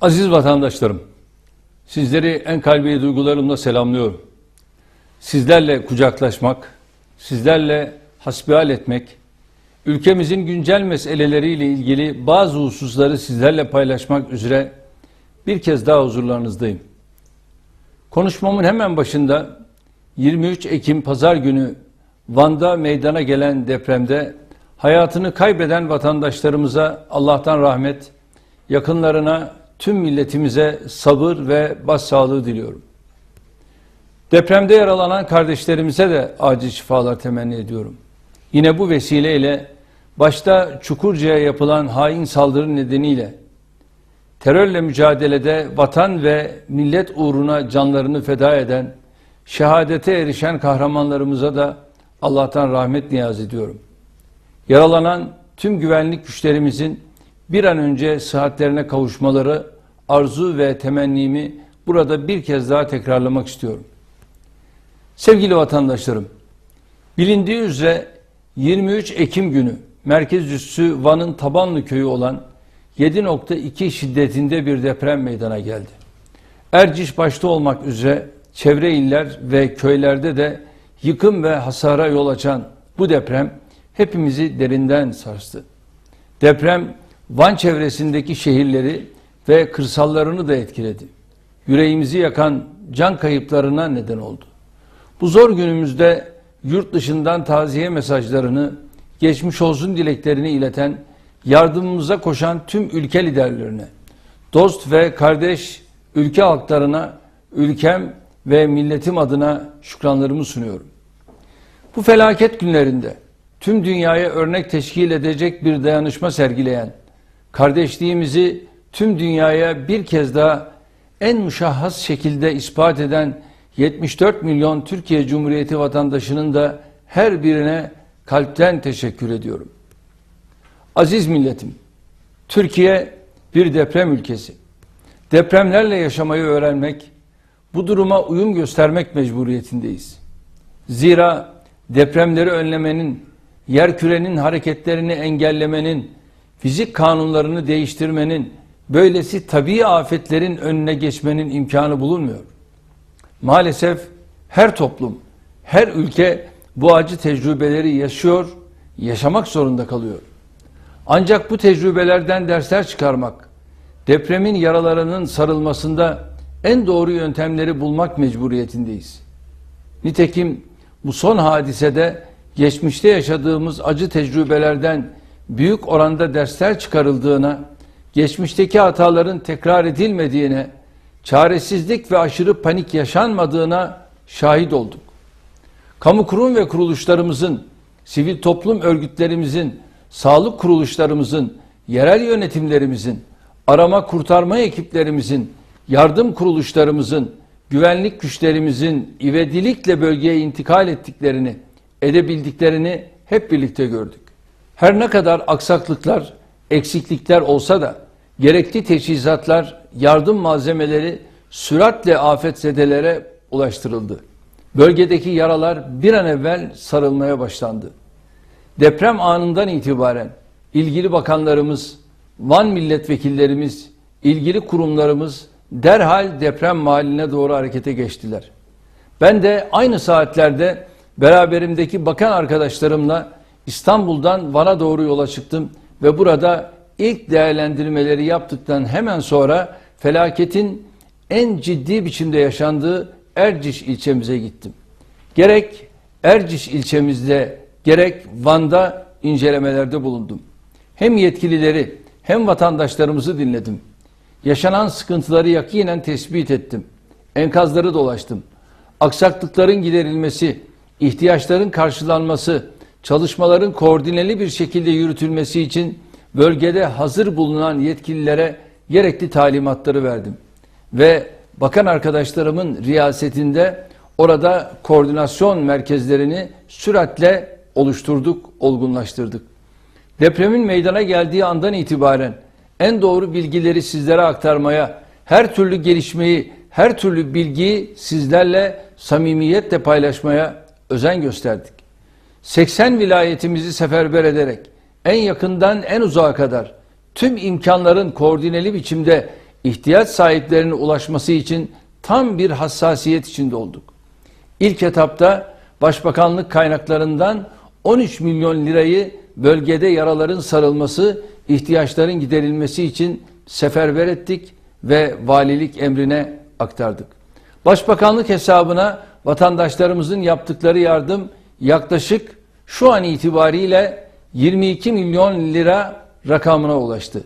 Aziz vatandaşlarım, sizleri en kalbi duygularımla selamlıyorum. Sizlerle kucaklaşmak, sizlerle hasbihal etmek, ülkemizin güncel meseleleriyle ilgili bazı hususları sizlerle paylaşmak üzere bir kez daha huzurlarınızdayım. Konuşmamın hemen başında 23 Ekim Pazar günü Van'da meydana gelen depremde hayatını kaybeden vatandaşlarımıza Allah'tan rahmet, yakınlarına, tüm milletimize sabır ve başsağlığı diliyorum. Depremde yaralanan kardeşlerimize de acil şifalar temenni ediyorum. Yine bu vesileyle başta Çukurca'ya yapılan hain saldırı nedeniyle terörle mücadelede vatan ve millet uğruna canlarını feda eden, şehadete erişen kahramanlarımıza da Allah'tan rahmet niyaz ediyorum. Yaralanan tüm güvenlik güçlerimizin bir an önce sıhhatlerine kavuşmaları arzu ve temennimi burada bir kez daha tekrarlamak istiyorum. Sevgili vatandaşlarım, bilindiği üzere 23 Ekim günü merkez üssü Van'ın Tabanlı köyü olan 7.2 şiddetinde bir deprem meydana geldi. Erciş başta olmak üzere çevre iller ve köylerde de yıkım ve hasara yol açan bu deprem hepimizi derinden sarstı. Deprem Van çevresindeki şehirleri ve kırsallarını da etkiledi. Yüreğimizi yakan can kayıplarına neden oldu. Bu zor günümüzde yurt dışından taziye mesajlarını, geçmiş olsun dileklerini ileten, yardımımıza koşan tüm ülke liderlerine, dost ve kardeş ülke halklarına, ülkem ve milletim adına şükranlarımı sunuyorum. Bu felaket günlerinde tüm dünyaya örnek teşkil edecek bir dayanışma sergileyen, kardeşliğimizi tüm dünyaya bir kez daha en müşahhas şekilde ispat eden 74 milyon Türkiye Cumhuriyeti vatandaşının da her birine kalpten teşekkür ediyorum. Aziz milletim, Türkiye bir deprem ülkesi. Depremlerle yaşamayı öğrenmek, bu duruma uyum göstermek mecburiyetindeyiz. Zira depremleri önlemenin, yerkürenin hareketlerini engellemenin, fizik kanunlarını değiştirmenin, böylesi tabii afetlerin önüne geçmenin imkanı bulunmuyor. Maalesef her toplum, her ülke bu acı tecrübeleri yaşıyor, yaşamak zorunda kalıyor. Ancak bu tecrübelerden dersler çıkarmak, depremin yaralarının sarılmasında en doğru yöntemleri bulmak mecburiyetindeyiz. Nitekim bu son hadisede geçmişte yaşadığımız acı tecrübelerden büyük oranda dersler çıkarıldığına, geçmişteki hataların tekrar edilmediğine, çaresizlik ve aşırı panik yaşanmadığına şahit olduk. Kamu kurum ve kuruluşlarımızın, sivil toplum örgütlerimizin, sağlık kuruluşlarımızın, yerel yönetimlerimizin, arama kurtarma ekiplerimizin, yardım kuruluşlarımızın, güvenlik güçlerimizin ivedilikle bölgeye intikal ettiklerini, edebildiklerini hep birlikte gördük. Her ne kadar aksaklıklar, eksiklikler olsa da gerekli teçhizatlar, yardım malzemeleri süratle afetzedelere ulaştırıldı. Bölgedeki yaralar bir an evvel sarılmaya başlandı. Deprem anından itibaren ilgili bakanlarımız, Van milletvekillerimiz, ilgili kurumlarımız derhal deprem mahalline doğru harekete geçtiler. Ben de aynı saatlerde beraberimdeki bakan arkadaşlarımla İstanbul'dan Van'a doğru yola çıktım ve burada ilk değerlendirmeleri yaptıktan hemen sonra felaketin en ciddi biçimde yaşandığı Erciş ilçemize gittim. Gerek Erciş ilçemizde gerek Van'da incelemelerde bulundum. Hem yetkilileri hem vatandaşlarımızı dinledim. Yaşanan sıkıntıları yakinen tespit ettim. Enkazları dolaştım. Aksaklıkların giderilmesi, ihtiyaçların karşılanması, çalışmaların koordineli bir şekilde yürütülmesi için bölgede hazır bulunan yetkililere gerekli talimatları verdim. Ve bakan arkadaşlarımın riyasetinde orada koordinasyon merkezlerini süratle oluşturduk, olgunlaştırdık. Depremin meydana geldiği andan itibaren en doğru bilgileri sizlere aktarmaya, her türlü gelişmeyi, her türlü bilgiyi sizlerle samimiyetle paylaşmaya özen gösterdik. 80 vilayetimizi seferber ederek en yakından en uzağa kadar tüm imkanların koordineli biçimde ihtiyaç sahiplerine ulaşması için tam bir hassasiyet içinde olduk. İlk etapta Başbakanlık kaynaklarından 13 milyon lirayı bölgede yaraların sarılması, ihtiyaçların giderilmesi için seferber ettik ve valilik emrine aktardık. Başbakanlık hesabına vatandaşlarımızın yaptıkları yardım yaklaşık şu an itibariyle 22 milyon lira rakamına ulaştı.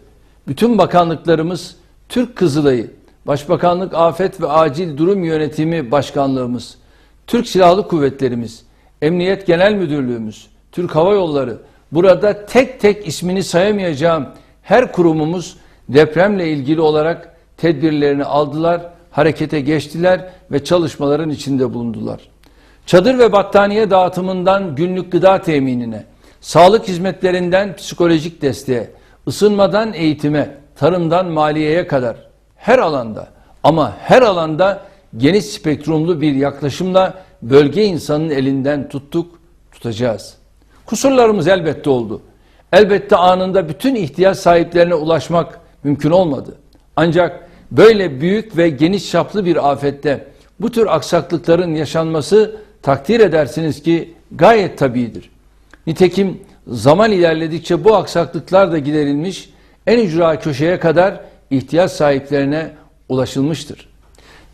Bütün bakanlıklarımız Türk Kızılayı, Başbakanlık Afet ve Acil Durum Yönetimi Başkanlığımız, Türk Silahlı Kuvvetlerimiz, Emniyet Genel Müdürlüğümüz, Türk Hava Yolları, burada tek tek ismini sayamayacağım her kurumumuz depremle ilgili olarak tedbirlerini aldılar, harekete geçtiler ve çalışmaların içinde bulundular. Çadır ve battaniye dağıtımından günlük gıda teminine, sağlık hizmetlerinden psikolojik desteğe, ısınmadan eğitime, tarımdan maliyeye kadar her alanda ama her alanda geniş spektrumlu bir yaklaşımla bölge insanın elinden tuttuk, tutacağız. Kusurlarımız elbette oldu. Elbette anında bütün ihtiyaç sahiplerine ulaşmak mümkün olmadı. Ancak böyle büyük ve geniş çaplı bir afette bu tür aksaklıkların yaşanması takdir edersiniz ki gayet tabidir. Nitekim zaman ilerledikçe bu aksaklıklar da giderilmiş, en ücra köşeye kadar ihtiyaç sahiplerine ulaşılmıştır.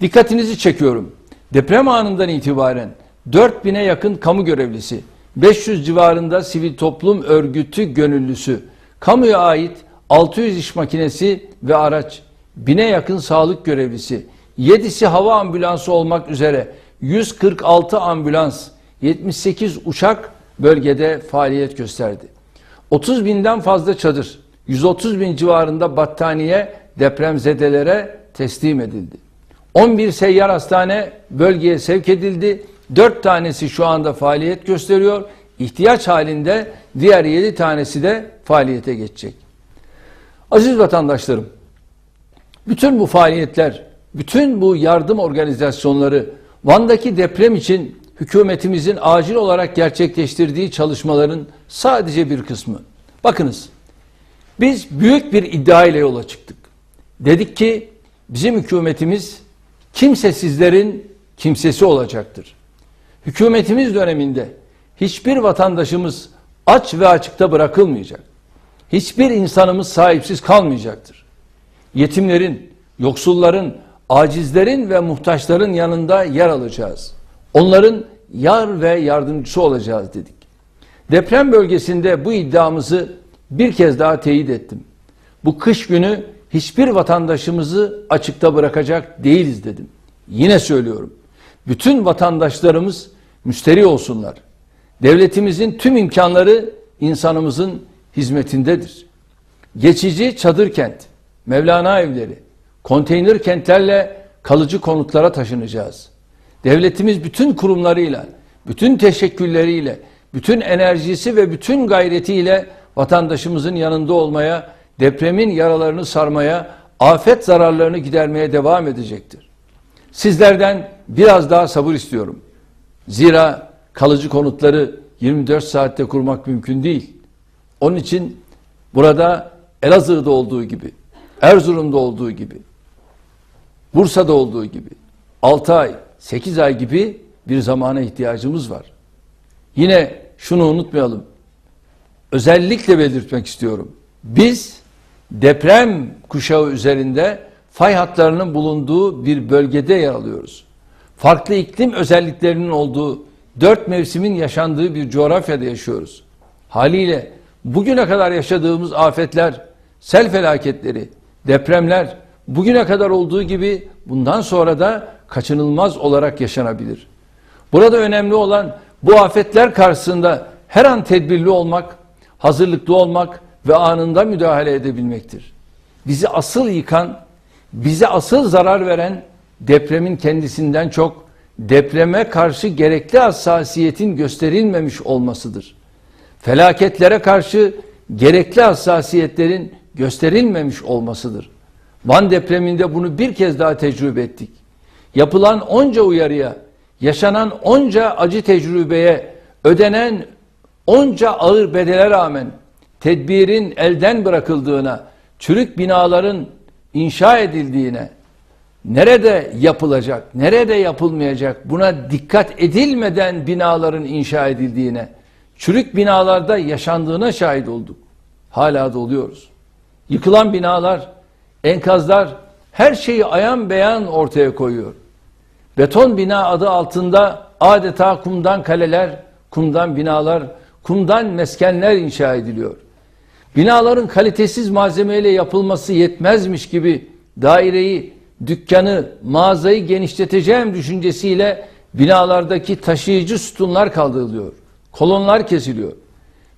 Dikkatinizi çekiyorum. Deprem anından itibaren 4000'e yakın kamu görevlisi, 500 civarında sivil toplum örgütü gönüllüsü, kamuya ait 600 iş makinesi ve araç, 1000'e yakın sağlık görevlisi, 7'si hava ambulansı olmak üzere 146 ambulans, 78 uçak bölgede faaliyet gösterdi. 30 binden fazla çadır, 130 bin civarında battaniye depremzedelere teslim edildi. 11 seyyar hastane bölgeye sevk edildi. 4 tanesi şu anda faaliyet gösteriyor. İhtiyaç halinde diğer 7 tanesi de faaliyete geçecek. Aziz vatandaşlarım, bütün bu faaliyetler, bütün bu yardım organizasyonları Van'daki deprem için hükümetimizin acil olarak gerçekleştirdiği çalışmaların sadece bir kısmı. Bakınız, biz büyük bir iddia ile yola çıktık. Dedik ki bizim hükümetimiz kimsesizlerin kimsesi olacaktır. Hükümetimiz döneminde hiçbir vatandaşımız aç ve açıkta bırakılmayacak. Hiçbir insanımız sahipsiz kalmayacaktır. Yetimlerin, yoksulların, acizlerin ve muhtaçların yanında yer alacağız. Onların yar ve yardımcısı olacağız dedik. Deprem bölgesinde bu iddiamızı bir kez daha teyit ettim. Bu kış günü hiçbir vatandaşımızı açıkta bırakacak değiliz dedim. Yine söylüyorum. Bütün vatandaşlarımız müşteri olsunlar. Devletimizin tüm imkanları insanımızın hizmetindedir. Geçici çadır kent, Mevlana evleri, konteyner kentlerle kalıcı konutlara taşınacağız. Devletimiz bütün kurumlarıyla, bütün teşekkürleriyle, bütün enerjisi ve bütün gayretiyle vatandaşımızın yanında olmaya, depremin yaralarını sarmaya, afet zararlarını gidermeye devam edecektir. Sizlerden biraz daha sabır istiyorum. Zira kalıcı konutları 24 saatte kurmak mümkün değil. Onun için burada Elazığ'da olduğu gibi, Erzurum'da olduğu gibi, Bursa'da olduğu gibi 6 ay, 8 ay gibi bir zamana ihtiyacımız var. Yine şunu unutmayalım. Özellikle belirtmek istiyorum. Biz deprem kuşağı üzerinde fay hatlarının bulunduğu bir bölgede yer alıyoruz. Farklı iklim özelliklerinin olduğu, dört mevsimin yaşandığı bir coğrafyada yaşıyoruz. Haliyle bugüne kadar yaşadığımız afetler, sel felaketleri, depremler bugüne kadar olduğu gibi bundan sonra da kaçınılmaz olarak yaşanabilir. Burada önemli olan bu afetler karşısında her an tedbirli olmak, hazırlıklı olmak ve anında müdahale edebilmektir. Bizi asıl yıkan, bize asıl zarar veren depremin kendisinden çok depreme karşı gerekli hassasiyetin gösterilmemiş olmasıdır. Felaketlere karşı gerekli hassasiyetlerin gösterilmemiş olmasıdır. Van depreminde bunu bir kez daha tecrübe ettik. Yapılan onca uyarıya, yaşanan onca acı tecrübeye, ödenen onca ağır bedele rağmen tedbirin elden bırakıldığına, çürük binaların inşa edildiğine, nerede yapılacak, nerede yapılmayacak buna dikkat edilmeden binaların inşa edildiğine, çürük binalarda yaşandığına şahit olduk. Hala da oluyoruz. Yıkılan binalar, enkazlar her şeyi ayan beyan ortaya koyuyor. Beton bina adı altında adeta kumdan kaleler, kumdan binalar, kumdan meskenler inşa ediliyor. Binaların kalitesiz malzemeyle yapılması yetmezmiş gibi daireyi, dükkanı, mağazayı genişleteceğim düşüncesiyle binalardaki taşıyıcı sütunlar kaldırılıyor. Kolonlar kesiliyor.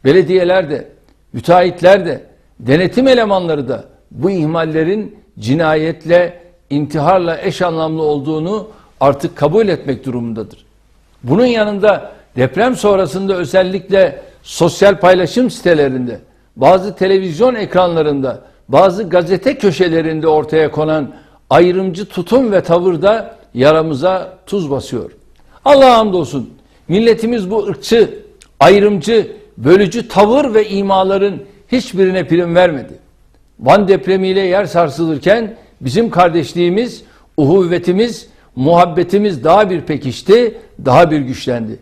Belediyeler de, müteahhitler de, denetim elemanları da bu ihmallerin cinayetle, intiharla eş anlamlı olduğunu artık kabul etmek durumundadır. Bunun yanında deprem sonrasında özellikle sosyal paylaşım sitelerinde, bazı televizyon ekranlarında, bazı gazete köşelerinde ortaya konan ayrımcı tutum ve tavırda yaramıza tuz basıyor. Allah'a hamdolsun milletimiz bu ırkçı, ayrımcı, bölücü tavır ve imaların hiçbirine prim vermedi. Van depremiyle yer sarsılırken bizim kardeşliğimiz, uhuvvetimiz, muhabbetimiz daha bir pekişti, daha bir güçlendi.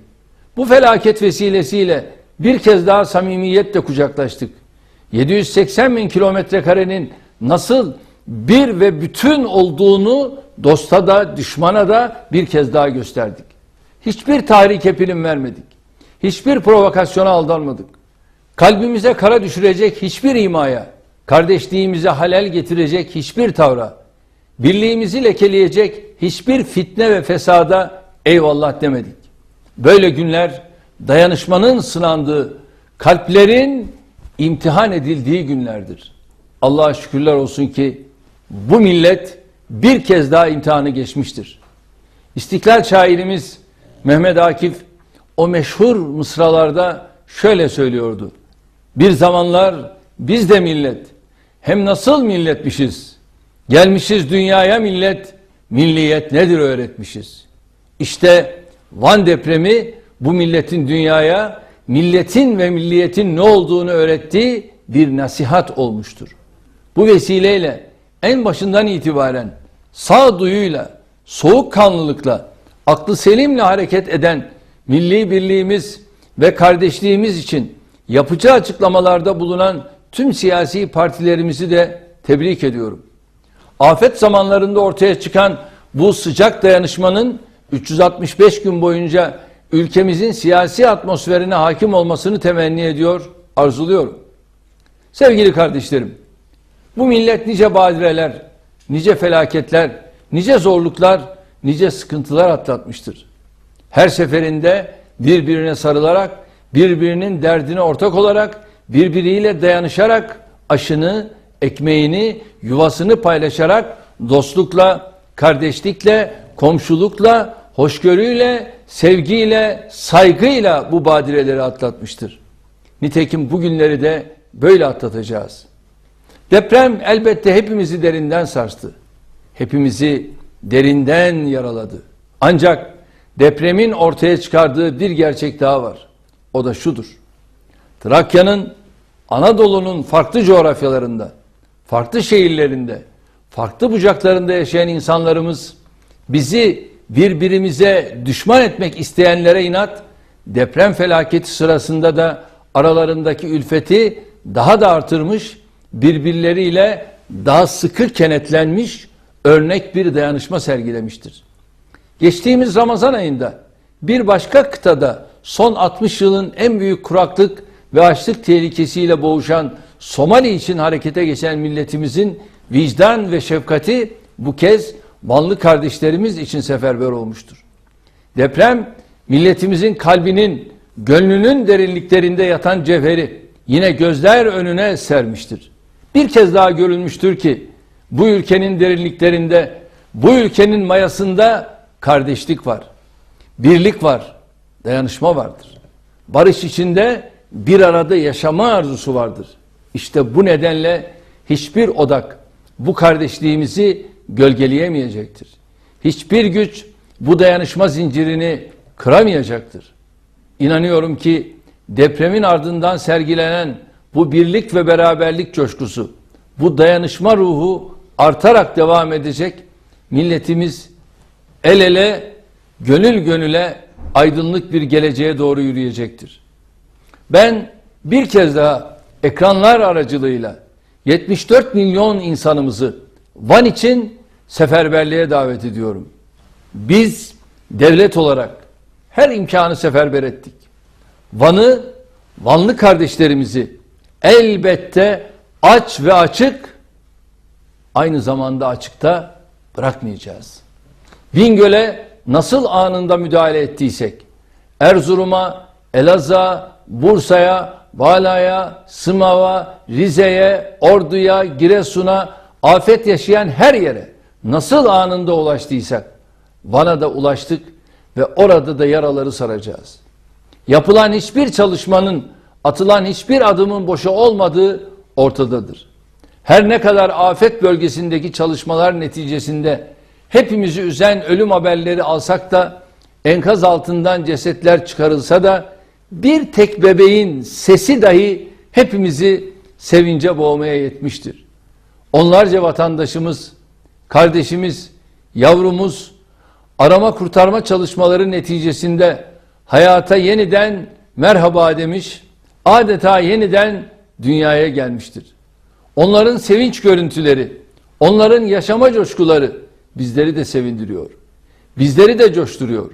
Bu felaket vesilesiyle bir kez daha samimiyetle kucaklaştık. 780 bin kilometre karenin nasıl bir ve bütün olduğunu dosta da düşmana da bir kez daha gösterdik. Hiçbir tahrike prim vermedik. Hiçbir provokasyona aldanmadık. Kalbimize kara düşürecek hiçbir imaya, kardeşliğimize halel getirecek hiçbir tavra, birliğimizi lekeleyecek hiçbir fitne ve fesada eyvallah demedik. Böyle günler dayanışmanın sınandığı, kalplerin imtihan edildiği günlerdir. Allah'a şükürler olsun ki bu millet bir kez daha imtihanı geçmiştir. İstiklal şairimiz Mehmet Akif o meşhur mısralarda şöyle söylüyordu. Bir zamanlar biz de millet hem nasıl milletmişiz gelmişiz dünyaya millet milliyet nedir öğretmişiz. İşte Van depremi bu milletin dünyaya milletin ve milliyetin ne olduğunu öğrettiği bir nasihat olmuştur. Bu vesileyle en başından itibaren sağduyuyla, soğukkanlılıkla, aklı selimle hareket eden milli birliğimiz ve kardeşliğimiz için yapıcı açıklamalarda bulunan tüm siyasi partilerimizi de tebrik ediyorum. Afet zamanlarında ortaya çıkan bu sıcak dayanışmanın 365 gün boyunca ülkemizin siyasi atmosferine hakim olmasını temenni ediyor, arzuluyorum. Sevgili kardeşlerim, bu millet nice badireler, nice felaketler, nice zorluklar, nice sıkıntılar atlatmıştır. Her seferinde birbirine sarılarak, birbirinin derdine ortak olarak, birbiriyle dayanışarak aşını, ekmeğini, yuvasını paylaşarak dostlukla, kardeşlikle, komşulukla, hoşgörüyle, sevgiyle, saygıyla bu badireleri atlatmıştır. Nitekim bugünleri de böyle atlatacağız. Deprem elbette hepimizi derinden sarstı. Hepimizi derinden yaraladı. Ancak depremin ortaya çıkardığı bir gerçek daha var. O da şudur. Trakya'nın, Anadolu'nun farklı coğrafyalarında, farklı şehirlerinde, farklı bucaklarında yaşayan insanlarımız bizi birbirimize düşman etmek isteyenlere inat, deprem felaketi sırasında da aralarındaki ülfeti daha da artırmış, birbirleriyle daha sıkı kenetlenmiş örnek bir dayanışma sergilemiştir. Geçtiğimiz Ramazan ayında bir başka kıtada son 60 yılın en büyük kuraklık ve açlık tehlikesiyle boğuşan Somali için harekete geçen milletimizin vicdan ve şefkati bu kez Vanlı kardeşlerimiz için seferber olmuştur. Deprem milletimizin kalbinin, gönlünün derinliklerinde yatan cevheri yine gözler önüne sermiştir. Bir kez daha görülmüştür ki bu ülkenin derinliklerinde, bu ülkenin mayasında kardeşlik var, birlik var, dayanışma vardır. Barış içinde bir arada yaşama arzusu vardır. İşte bu nedenle hiçbir odak bu kardeşliğimizi gölgeleyemeyecektir. Hiçbir güç bu dayanışma zincirini kıramayacaktır. İnanıyorum ki depremin ardından sergilenen bu birlik ve beraberlik coşkusu, bu dayanışma ruhu artarak devam edecek. Milletimiz el ele, gönül gönüle aydınlık bir geleceğe doğru yürüyecektir. Ben bir kez daha ekranlar aracılığıyla 74 milyon insanımızı Van için seferberliğe davet ediyorum. Biz devlet olarak her imkanı seferber ettik. Van'ı, Vanlı kardeşlerimizi elbette aç ve açık aynı zamanda açıkta bırakmayacağız. Bingöl'e nasıl anında müdahale ettiysek Erzurum'a, Elazığ'a, Bursa'ya, Bala'ya, Sımav'a, Rize'ye, Ordu'ya, Giresun'a, afet yaşayan her yere nasıl anında ulaştıysak Van'a da ulaştık ve orada da yaraları saracağız. Yapılan hiçbir çalışmanın, atılan hiçbir adımın boşa olmadığı ortadadır. Her ne kadar afet bölgesindeki çalışmalar neticesinde hepimizi üzen ölüm haberleri alsak da enkaz altından cesetler çıkarılsa da bir tek bebeğin sesi dahi hepimizi sevince boğmaya yetmiştir. Onlarca vatandaşımız, kardeşimiz, yavrumuz arama kurtarma çalışmaları neticesinde hayata yeniden merhaba demiş, adeta yeniden dünyaya gelmiştir. Onların sevinç görüntüleri, onların yaşama coşkuları bizleri de sevindiriyor. Bizleri de coşturuyor.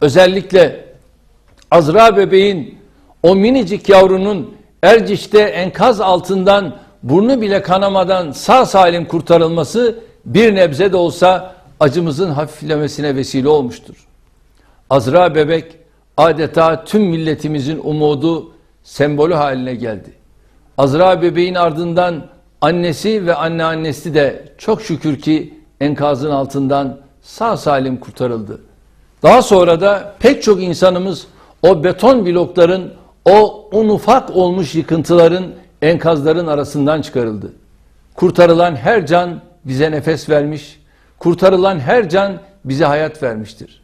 Özellikle Azra bebeğin o minicik yavrunun Erciş'te enkaz altından burnu bile kanamadan sağ salim kurtarılması bir nebze de olsa acımızın hafiflemesine vesile olmuştur. Azra bebek adeta tüm milletimizin umudu, sembolü haline geldi. Azra bebeğin ardından annesi ve anneannesi de çok şükür ki enkazın altından sağ salim kurtarıldı. Daha sonra da pek çok insanımız o beton blokların, o un ufak olmuş yıkıntıların, enkazların arasından çıkarıldı. Kurtarılan her can bize nefes vermiş, kurtarılan her can bize hayat vermiştir.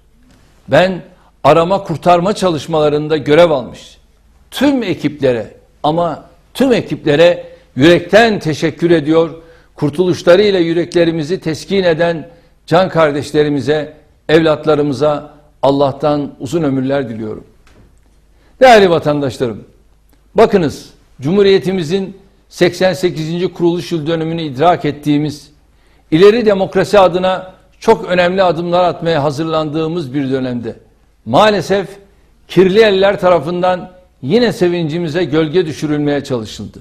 Ben arama kurtarma çalışmalarında görev almış tüm ekiplere ama tüm ekiplere yürekten teşekkür ediyor. Kurtuluşlarıyla yüreklerimizi teskin eden can kardeşlerimize, evlatlarımıza Allah'tan uzun ömürler diliyorum. Değerli vatandaşlarım, bakınız Cumhuriyetimizin 88. kuruluş yıl dönümünü idrak ettiğimiz, ileri demokrasi adına çok önemli adımlar atmaya hazırlandığımız bir dönemde maalesef kirli eller tarafından yine sevincimize gölge düşürülmeye çalışıldı.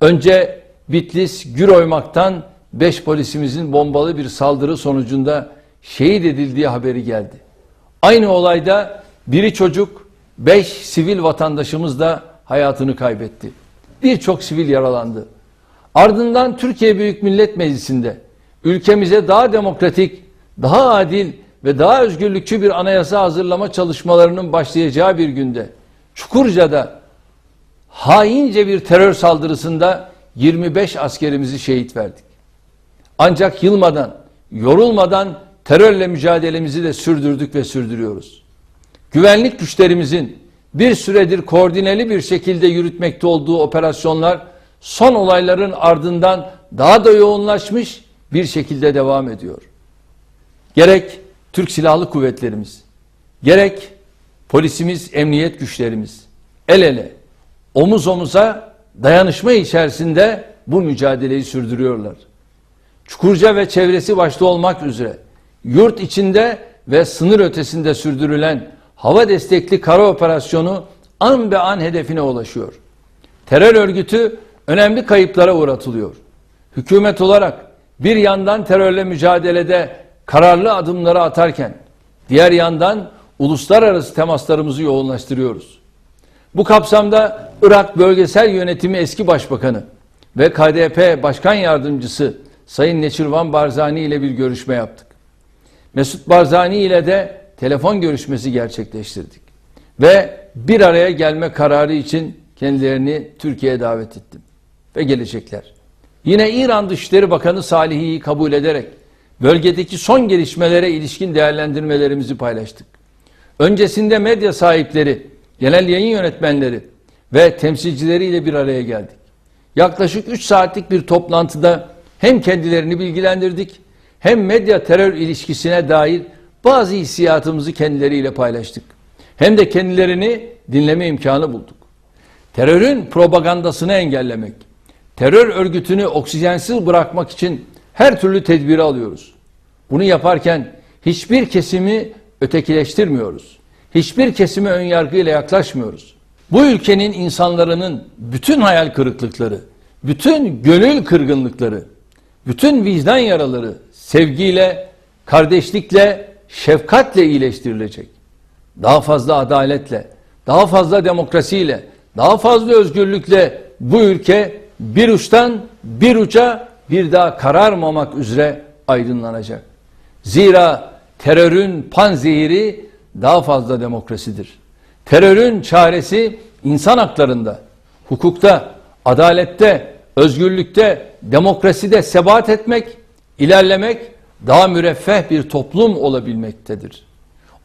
Önce Bitlis Güroymak'tan 5 polisimizin bombalı bir saldırı sonucunda şehit edildiği haberi geldi. Aynı olayda biri çocuk, 5 sivil vatandaşımız da hayatını kaybetti. Birçok sivil yaralandı. Ardından Türkiye Büyük Millet Meclisi'nde ülkemize daha demokratik, daha adil ve daha özgürlükçü bir anayasa hazırlama çalışmalarının başlayacağı bir günde Çukurca'da haince bir terör saldırısında 25 askerimizi şehit verdik. Ancak yılmadan, yorulmadan terörle mücadelemizi de sürdürdük ve sürdürüyoruz. Güvenlik güçlerimizin bir süredir koordineli bir şekilde yürütmekte olduğu operasyonlar son olayların ardından daha da yoğunlaşmış bir şekilde devam ediyor. Gerek Türk Silahlı Kuvvetlerimiz, gerek polisimiz, emniyet güçlerimiz el ele, omuz omuza dayanışma içerisinde bu mücadeleyi sürdürüyorlar. Çukurca ve çevresi başta olmak üzere yurt içinde ve sınır ötesinde sürdürülen hava destekli kara operasyonu an be an hedefine ulaşıyor. Terör örgütü önemli kayıplara uğratılıyor. Hükümet olarak bir yandan terörle mücadelede kararlı adımları atarken diğer yandan uluslararası temaslarımızı yoğunlaştırıyoruz. Bu kapsamda Irak Bölgesel Yönetimi eski başbakanı ve KDP Başkan Yardımcısı Sayın Neçirvan Barzani ile bir görüşme yaptık. Mesut Barzani ile de telefon görüşmesi gerçekleştirdik. Ve bir araya gelme kararı için kendilerini Türkiye'ye davet ettim. Ve gelecekler. Yine İran Dışişleri Bakanı Salihi'yi kabul ederek bölgedeki son gelişmelere ilişkin değerlendirmelerimizi paylaştık. Öncesinde medya sahipleri, genel yayın yönetmenleri ve temsilcileriyle bir araya geldik. Yaklaşık 3 saatlik bir toplantıda hem kendilerini bilgilendirdik hem medya terör ilişkisine dair bazı hissiyatımızı kendileriyle paylaştık. Hem de kendilerini dinleme imkanı bulduk. Terörün propagandasını engellemek, terör örgütünü oksijensiz bırakmak için her türlü tedbiri alıyoruz. Bunu yaparken hiçbir kesimi ötekileştirmiyoruz. Hiçbir kesime önyargıyla yaklaşmıyoruz. Bu ülkenin insanların bütün hayal kırıklıkları, bütün gönül kırgınlıkları, bütün vicdan yaraları sevgiyle, kardeşlikle, şefkatle iyileştirilecek. Daha fazla adaletle, daha fazla demokrasiyle, daha fazla özgürlükle bu ülke bir uçtan bir uca bir daha kararmamak üzere aydınlanacak. Zira terörün panzehiri daha fazla demokrasidir. Terörün çaresi insan haklarında, hukukta, adalette, özgürlükte, demokraside sebat etmek, ilerlemek, daha müreffeh bir toplum olabilmektedir.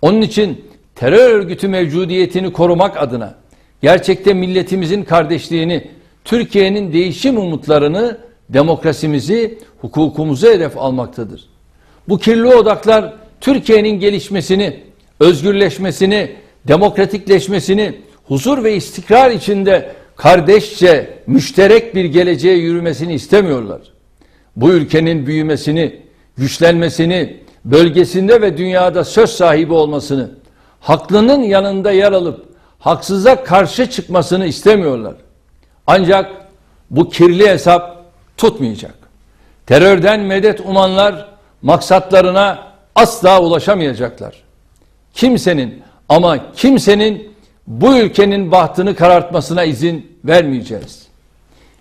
Onun için terör örgütü mevcudiyetini korumak adına gerçekte milletimizin kardeşliğini, Türkiye'nin değişim umutlarını, demokrasimizi, hukukumuzu hedef almaktadır. Bu kirli odaklar Türkiye'nin gelişmesini, özgürleşmesini, demokratikleşmesini, huzur ve istikrar içinde kardeşçe, müşterek bir geleceğe yürümesini istemiyorlar. Bu ülkenin büyümesini, güçlenmesini, bölgesinde ve dünyada söz sahibi olmasını, haklının yanında yer alıp haksıza karşı çıkmasını istemiyorlar. Ancak bu kirli hesap tutmayacak. Terörden medet umanlar maksatlarına asla ulaşamayacaklar. Kimsenin ama kimsenin bu ülkenin bahtını karartmasına izin vermeyeceğiz.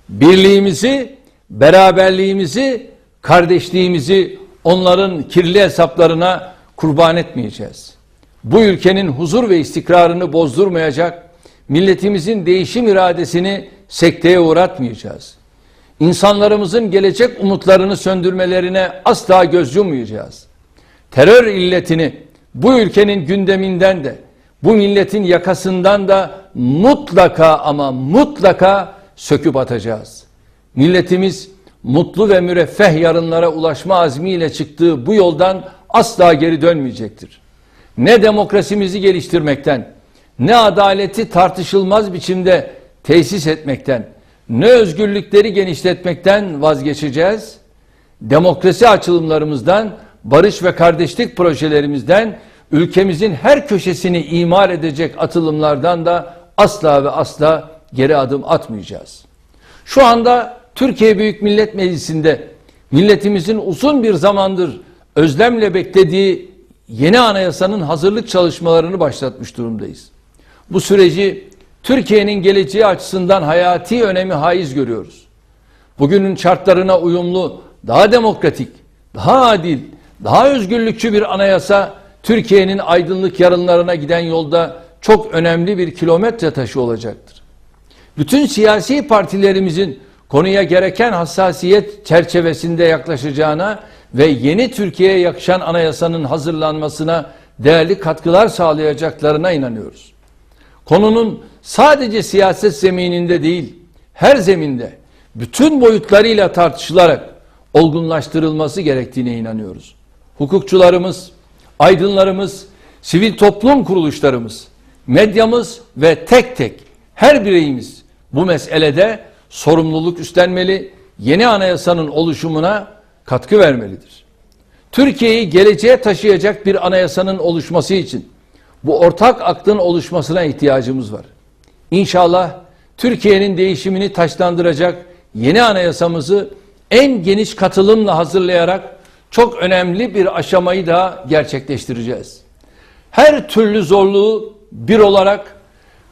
Birliğimizi, beraberliğimizi, kardeşliğimizi onların kirli hesaplarına kurban etmeyeceğiz. Bu ülkenin huzur ve istikrarını bozdurmayacak, milletimizin değişim iradesini sekteye uğratmayacağız. İnsanlarımızın gelecek umutlarını söndürmelerine asla göz yummayacağız. Terör illetini bu ülkenin gündeminden de bu milletin yakasından da mutlaka ama mutlaka söküp atacağız. Milletimiz mutlu ve müreffeh yarınlara ulaşma azmiyle çıktığı bu yoldan asla geri dönmeyecektir. Ne demokrasimizi geliştirmekten, ne adaleti tartışılmaz biçimde tesis etmekten, ne özgürlükleri genişletmekten vazgeçeceğiz. Demokrasi açılımlarımızdan, barış ve kardeşlik projelerimizden, ülkemizin her köşesini imar edecek atılımlardan da asla ve asla geri adım atmayacağız. Şu anda Türkiye Büyük Millet Meclisi'nde milletimizin uzun bir zamandır özlemle beklediği yeni anayasanın hazırlık çalışmalarını başlatmış durumdayız. Bu süreci Türkiye'nin geleceği açısından hayati önemi haiz görüyoruz. Bugünün şartlarına uyumlu, daha demokratik, daha adil, daha özgürlükçü bir anayasa Türkiye'nin aydınlık yarınlarına giden yolda çok önemli bir kilometre taşı olacaktır. Bütün siyasi partilerimizin konuya gereken hassasiyet çerçevesinde yaklaşacağına ve yeni Türkiye'ye yakışan anayasanın hazırlanmasına değerli katkılar sağlayacaklarına inanıyoruz. Konunun sadece siyaset zemininde değil, her zeminde bütün boyutlarıyla tartışılarak olgunlaştırılması gerektiğine inanıyoruz. Hukukçularımız, aydınlarımız, sivil toplum kuruluşlarımız, medyamız ve tek tek her bireyimiz bu meselede sorumluluk üstlenmeli, yeni anayasanın oluşumuna katkı vermelidir. Türkiye'yi geleceğe taşıyacak bir anayasanın oluşması için bu ortak aklın oluşmasına ihtiyacımız var. İnşallah Türkiye'nin değişimini taşlandıracak yeni anayasamızı en geniş katılımla hazırlayarak çok önemli bir aşamayı daha gerçekleştireceğiz. Her türlü zorluğu bir olarak,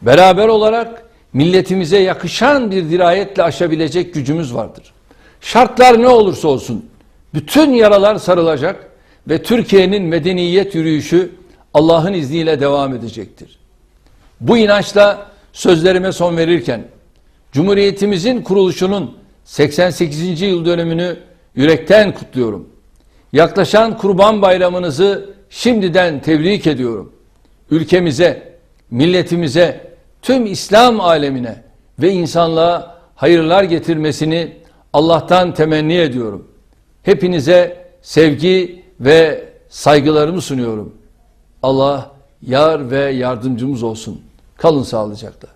beraber olarak milletimize yakışan bir dirayetle aşabilecek gücümüz vardır. Şartlar ne olursa olsun bütün yaralar sarılacak ve Türkiye'nin medeniyet yürüyüşü Allah'ın izniyle devam edecektir. Bu inançla sözlerime son verirken Cumhuriyetimizin kuruluşunun 88. yıl dönümünü yürekten kutluyorum. Yaklaşan Kurban Bayramınızı şimdiden tebrik ediyorum. Ülkemize, milletimize, tüm İslam alemine ve insanlığa hayırlar getirmesini Allah'tan temenni ediyorum. Hepinize sevgi ve saygılarımı sunuyorum. Allah yar ve yardımcımız olsun. Kalın sağlıcakla.